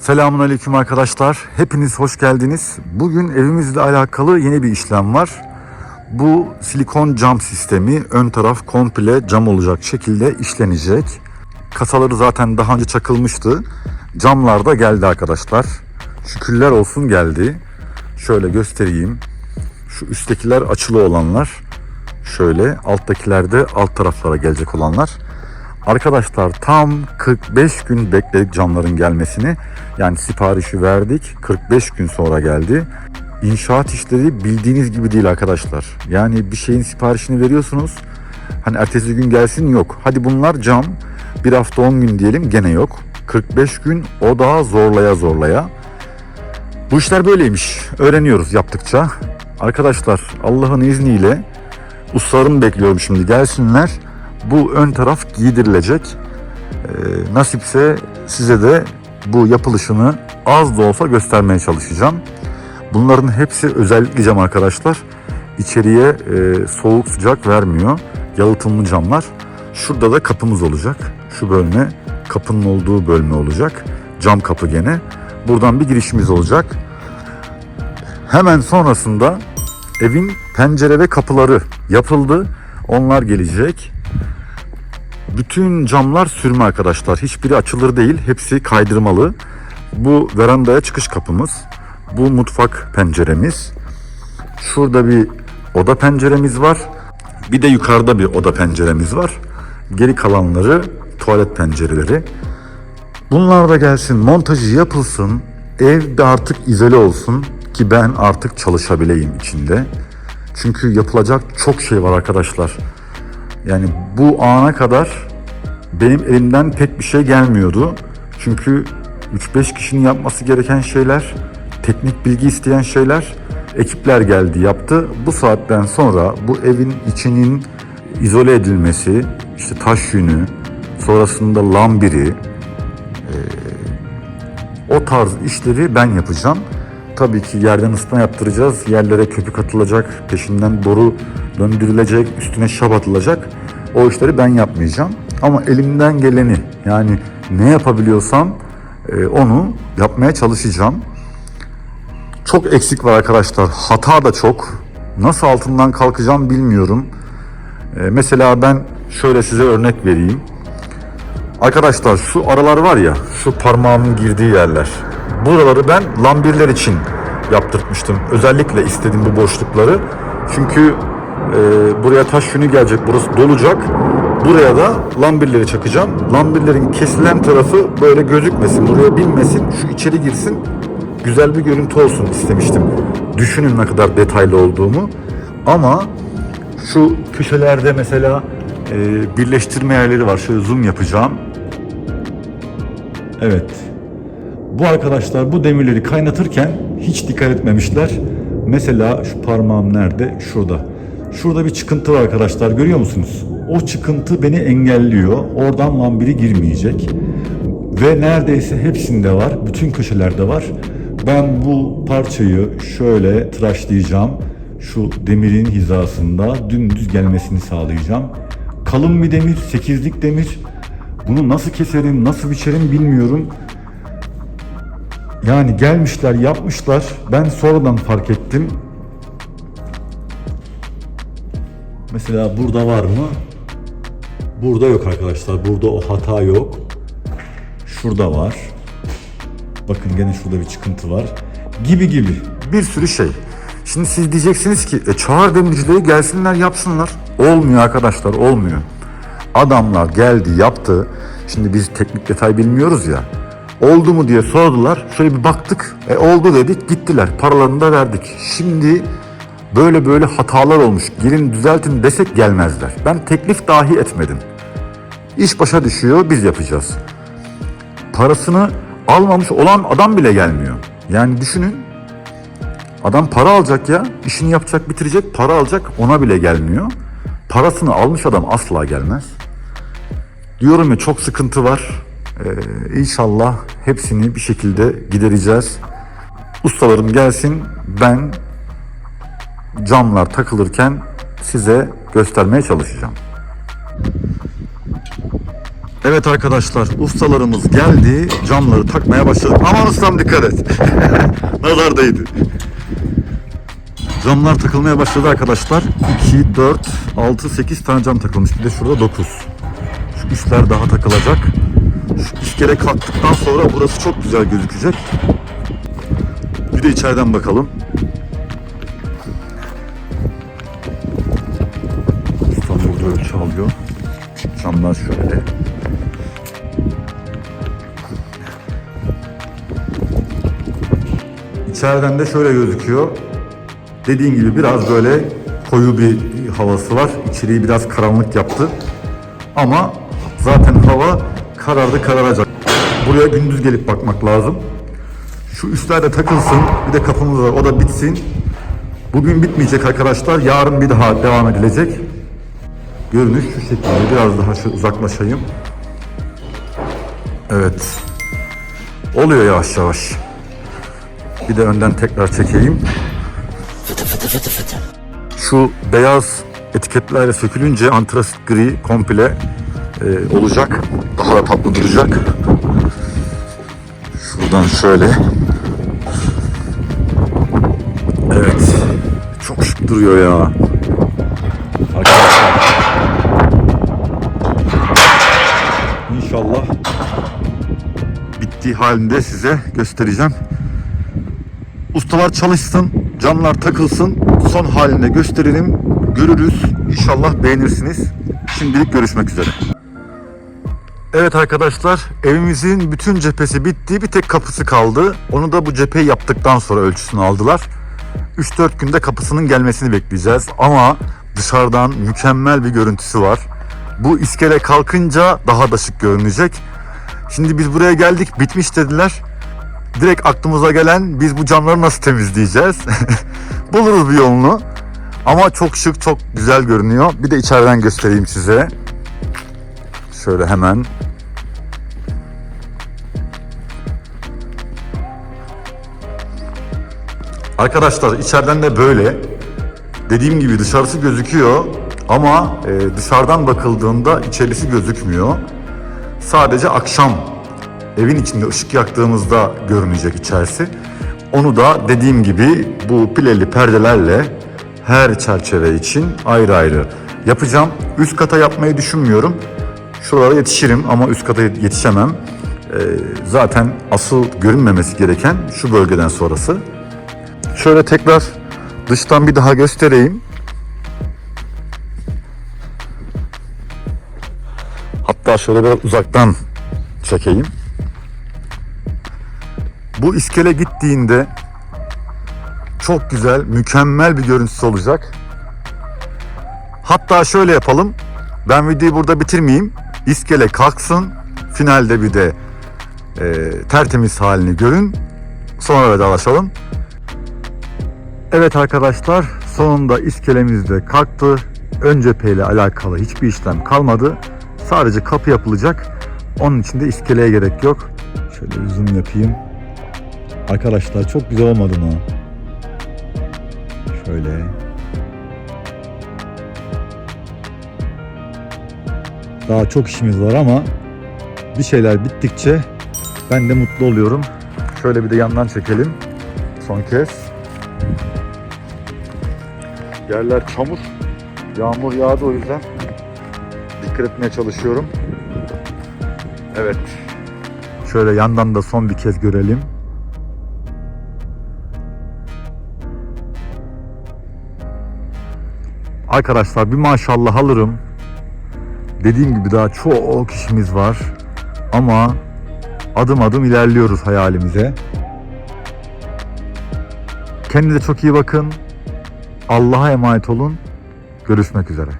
Selamun Aleyküm arkadaşlar. Hepiniz hoş geldiniz. Bugün evimizle alakalı yeni bir işlem var. Bu silikon cam sistemi ön taraf komple cam olacak şekilde işlenecek. Kasaları zaten daha önce çakılmıştı. Camlar da geldi arkadaşlar. Şükürler olsun geldi. Şöyle göstereyim. Şu üsttekiler açılı olanlar. Şöyle alttakiler de alt taraflara gelecek olanlar. Arkadaşlar tam 45 gün bekledik camların gelmesini. Yani siparişi verdik. 45 gün sonra geldi. İnşaat işleri bildiğiniz gibi değil arkadaşlar. Yani bir şeyin siparişini veriyorsunuz. Hani ertesi gün gelsin yok. Hadi bunlar cam. Bir hafta 10 gün diyelim gene yok. 45 gün o daha zorlaya zorlaya. Bu işler böyleymiş. Öğreniyoruz yaptıkça. Arkadaşlar Allah'ın izniyle ustalarımı bekliyorum şimdi gelsinler. Bu ön taraf giydirilecek. Ee, nasipse size de bu yapılışını az da olsa göstermeye çalışacağım. Bunların hepsi özellikle cam arkadaşlar. İçeriye e, soğuk sıcak vermiyor. Yalıtımlı camlar. Şurada da kapımız olacak. Şu bölme kapının olduğu bölme olacak. Cam kapı gene. Buradan bir girişimiz olacak. Hemen sonrasında evin pencere ve kapıları yapıldı. Onlar gelecek. Bütün camlar sürme arkadaşlar. Hiçbiri açılır değil. Hepsi kaydırmalı. Bu verandaya çıkış kapımız. Bu mutfak penceremiz. Şurada bir oda penceremiz var. Bir de yukarıda bir oda penceremiz var. Geri kalanları tuvalet pencereleri. Bunlar da gelsin, montajı yapılsın. Ev de artık izole olsun ki ben artık çalışabileyim içinde. Çünkü yapılacak çok şey var arkadaşlar. Yani bu ana kadar benim elimden pek bir şey gelmiyordu. Çünkü 3-5 kişinin yapması gereken şeyler, teknik bilgi isteyen şeyler ekipler geldi yaptı. Bu saatten sonra bu evin içinin izole edilmesi, işte taş yünü, sonrasında lambiri, o tarz işleri ben yapacağım. Tabii ki yerden ısıtma yaptıracağız. Yerlere köpük atılacak, peşinden boru döndürülecek, üstüne şap atılacak. O işleri ben yapmayacağım. Ama elimden geleni yani ne yapabiliyorsam e, onu yapmaya çalışacağım. Çok eksik var arkadaşlar. Hata da çok. Nasıl altından kalkacağım bilmiyorum. E, mesela ben şöyle size örnek vereyim. Arkadaşlar şu aralar var ya, şu parmağımın girdiği yerler. Buraları ben lambirler için yaptırtmıştım. Özellikle istedim bu boşlukları. Çünkü e, buraya taş yünü gelecek, burası dolacak. Buraya da lambirleri çakacağım. Lambirlerin kesilen tarafı böyle gözükmesin, buraya binmesin, şu içeri girsin. Güzel bir görüntü olsun istemiştim. Düşünün ne kadar detaylı olduğumu. Ama şu köşelerde mesela e, birleştirme yerleri var. Şöyle zoom yapacağım. Evet. Bu arkadaşlar bu demirleri kaynatırken hiç dikkat etmemişler. Mesela şu parmağım nerede? Şurada. Şurada bir çıkıntı var arkadaşlar görüyor musunuz? O çıkıntı beni engelliyor. Oradan lambiri girmeyecek. Ve neredeyse hepsinde var. Bütün köşelerde var. Ben bu parçayı şöyle tıraşlayacağım. Şu demirin hizasında dümdüz gelmesini sağlayacağım. Kalın bir demir, sekizlik demir. Bunu nasıl keserim, nasıl biçerim bilmiyorum. Yani gelmişler, yapmışlar. Ben sonradan fark ettim. Mesela burada var mı? Burada yok arkadaşlar. Burada o hata yok. Şurada var. Bakın gene şurada bir çıkıntı var. Gibi gibi. Bir sürü şey. Şimdi siz diyeceksiniz ki e, çağır demircileri gelsinler yapsınlar. Olmuyor arkadaşlar olmuyor. Adamlar geldi yaptı. Şimdi biz teknik detay bilmiyoruz ya. Oldu mu diye sordular. Şöyle bir baktık. E, oldu dedik gittiler. Paralarını da verdik. Şimdi böyle böyle hatalar olmuş. Gelin düzeltin desek gelmezler. Ben teklif dahi etmedim. İş başa düşüyor biz yapacağız. Parasını almamış olan adam bile gelmiyor. Yani düşünün Adam para alacak ya, işini yapacak, bitirecek, para alacak, ona bile gelmiyor. Parasını almış adam asla gelmez. Diyorum ya çok sıkıntı var. Ee, inşallah hepsini bir şekilde gidereceğiz. Ustalarım gelsin, ben camlar takılırken size göstermeye çalışacağım. Evet arkadaşlar ustalarımız geldi. Camları takmaya başladık. Aman ustam dikkat et. Nazar değdi. Camlar takılmaya başladı arkadaşlar. 2, 4, 6, 8 tane cam takılmış. Bir de şurada 9. Şu üstler daha takılacak. Şu iskele kalktıktan sonra burası çok güzel gözükecek. Bir de içeriden bakalım. Ustam burada ölçü alıyor. Camlar şöyle. İçeriden de şöyle gözüküyor. Dediğim gibi biraz böyle koyu bir havası var. İçeriği biraz karanlık yaptı. Ama zaten hava karardı kararacak. Buraya gündüz gelip bakmak lazım. Şu üstler de takılsın. Bir de kapımız var. O da bitsin. Bugün bitmeyecek arkadaşlar. Yarın bir daha devam edilecek. Görünüş şu şekilde. Biraz daha şu uzaklaşayım. Evet. Oluyor yavaş yavaş. Bir de önden tekrar çekeyim. Şu beyaz etiketlerle sökülünce antrasit gri komple e, olacak. Daha da tatlı duracak. Şuradan şöyle. Evet. Çok şık duruyor ya. Arkadaşlar. İnşallah bittiği halinde size göstereceğim. Ustalar çalışsın, camlar takılsın, son haline gösterelim, görürüz. İnşallah beğenirsiniz. Şimdilik görüşmek üzere. Evet arkadaşlar, evimizin bütün cephesi bitti. Bir tek kapısı kaldı. Onu da bu cepheyi yaptıktan sonra ölçüsünü aldılar. 3-4 günde kapısının gelmesini bekleyeceğiz. Ama dışarıdan mükemmel bir görüntüsü var. Bu iskele kalkınca daha da şık görünecek. Şimdi biz buraya geldik, bitmiş dediler direkt aklımıza gelen biz bu camları nasıl temizleyeceğiz? Buluruz bir yolunu. Ama çok şık, çok güzel görünüyor. Bir de içeriden göstereyim size. Şöyle hemen. Arkadaşlar içeriden de böyle. Dediğim gibi dışarısı gözüküyor ama e, dışarıdan bakıldığında içerisi gözükmüyor. Sadece akşam evin içinde ışık yaktığımızda görünecek içerisi. Onu da dediğim gibi bu pileli perdelerle her çerçeve için ayrı ayrı yapacağım. Üst kata yapmayı düşünmüyorum. Şuralara yetişirim ama üst kata yetişemem. Ee, zaten asıl görünmemesi gereken şu bölgeden sonrası. Şöyle tekrar dıştan bir daha göstereyim. Hatta şöyle biraz uzaktan çekeyim. Bu iskele gittiğinde çok güzel, mükemmel bir görüntüsü olacak. Hatta şöyle yapalım. Ben videoyu burada bitirmeyeyim. İskele kalksın. Finalde bir de e, tertemiz halini görün. Sonra vedalaşalım. Evet arkadaşlar sonunda iskelemiz de kalktı. Ön cepheyle alakalı hiçbir işlem kalmadı. Sadece kapı yapılacak. Onun için de iskeleye gerek yok. Şöyle zoom yapayım. Arkadaşlar çok güzel olmadı mı? Şöyle. Daha çok işimiz var ama bir şeyler bittikçe ben de mutlu oluyorum. Şöyle bir de yandan çekelim. Son kez. Yerler çamur. Yağmur yağdı o yüzden dikkat etmeye çalışıyorum. Evet. Şöyle yandan da son bir kez görelim. Arkadaşlar bir maşallah alırım. Dediğim gibi daha çok işimiz var. Ama adım adım ilerliyoruz hayalimize. Kendinize çok iyi bakın. Allah'a emanet olun. Görüşmek üzere.